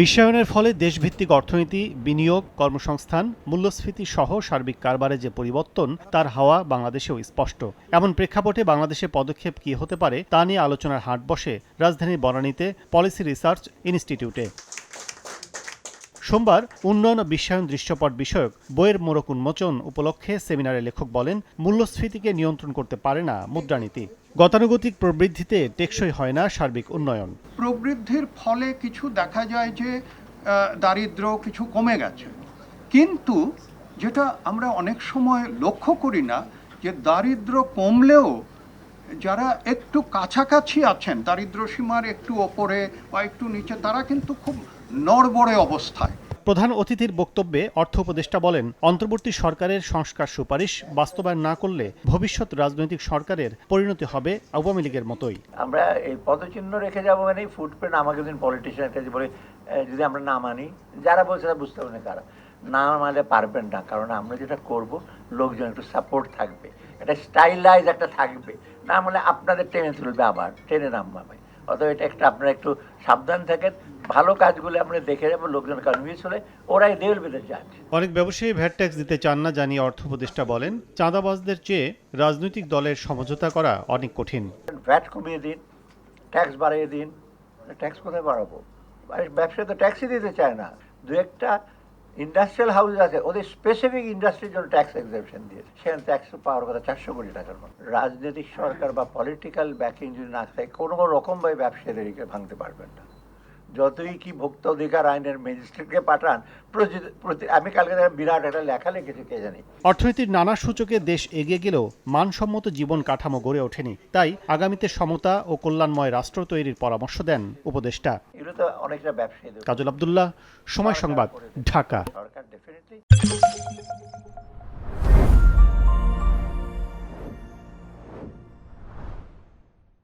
বিশ্বায়নের ফলে দেশভিত্তিক অর্থনীতি, বিনিয়োগ, কর্মসংস্থান, মূল্যস্ফীতি সহ সার্বিক কারবারে যে পরিবর্তন, তার হাওয়া বাংলাদেশেও স্পষ্ট। এমন প্রেক্ষাপটে বাংলাদেশে পদক্ষেপ কী হতে পারে, তা নিয়ে আলোচনার হাট বসে রাজধানীর বনানীতে পলিসি রিসার্চ ইনস্টিটিউটে। সোমবার উন্নয়ন ও বিশ্বায়ন দৃশ্যপট বিষয়ক বইয়ের মোড়ক উন্মোচন উপলক্ষে সেমিনারে লেখক বলেন মূল্যস্ফীতিকে নিয়ন্ত্রণ করতে পারে না মুদ্রানীতি। গতানুগতিক প্রবৃদ্ধিতে টেকসই হয় না সার্বিক উন্নয়ন। প্রবৃদ্ধির ফলে কিছু দেখা যায় যে আহ, দারিদ্র্য কিছু কমে গেছে। কিন্তু যেটা আমরা অনেক সময় লক্ষ্য করি না যে দারিদ্র কমলেও যারা একটু কাছাকাছি আছেন দারিদ্র্য সীমার একটু ওপরে বা একটু নিচে তারা কিন্তু খুব নড়বড়ে অবস্থায়। প্রধান অতিথির বক্তব্যে অর্থ উপদেষ্টা বলেন অন্তর্বর্তী সরকারের সংস্কার সুপারিশ বাস্তবায়ন না করলে ভবিষ্যৎ রাজনৈতিক সরকারের পরিণতি হবে আওয়ামী লীগের মতোই। আমরা এই পদচিহ্ন রেখে যাব মানে ফুটপ্রিন্ট আমাকে দিন পলিটিশিয়ান কাছে বলে যদি আমরা না মানি যারা বলছে তারা বুঝতে পারবে না কারা। না মানলে পারবেন না কারণ আমরা যেটা করব লোকজন একটু সাপোর্ট থাকবে একটা স্টাইলাইজ একটা থাকবে। না মানে আপনাদের টেনে তুলবে আবার টেনে নামাবে অতএব এটা একটা আপনারা একটু সাবধান থাকেন ভালো কাজগুলো আমরা দেখে যাব লোকজন কনভিন্স হলে ওরাই দে উইল বি দ্য জাজ অনেক ব্যবসায়ী ভ্যাট ট্যাক্স দিতে চান না জানিয়ে অর্থ উপদেষ্টা বলেন চাঁদাবাজদের চেয়ে রাজনৈতিক দলের সমঝোতা করা অনেক কঠিন। ভ্যাট কমিয়ে দিন ট্যাক্স বাড়িয়ে দিন ট্যাক্স কোথায় বাড়াবো? আরে ব্যবসায় তো ট্যাক্সই দিতে চায় না। দু একটা ইন্ডাস্ট্রিয়াল হাউস আছে ওদের স্পেসিফিক ইন্ডাস্ট্রির জন্য ট্যাক্স এক্সামশন দিয়েছে। সেখানে ট্যাক্স পাওয়ার কথা চারশো কোটি টাকার মতো। রাজনৈতিক সরকার বা পলিটিক্যাল ব্যাকিং যদি না থাকে কোনো রকমভাবে ব্যবসায়ীদেরকে ভাঙতে পারবেন না। যতই কি ভোক্তা অধিকার আইনের ম্যাজিস্ট্রেটকে পাঠান আমি কালকে বিরাট একটা লেখা লিখেছি কে জানি। অর্থনীতির নানা সূচকে দেশ এগিয়ে গেলেও মানসম্মত জীবন কাঠামো গড়ে ওঠেনি। তাই আগামীতে সমতা ও কল্যাণময় রাষ্ট্র তৈরির পরামর্শ দেন উপদেষ্টা। এগুলো তো অনেকটা ব্যবসায়ী কাজল আবদুল্লাহ সময় সংবাদ ঢাকা।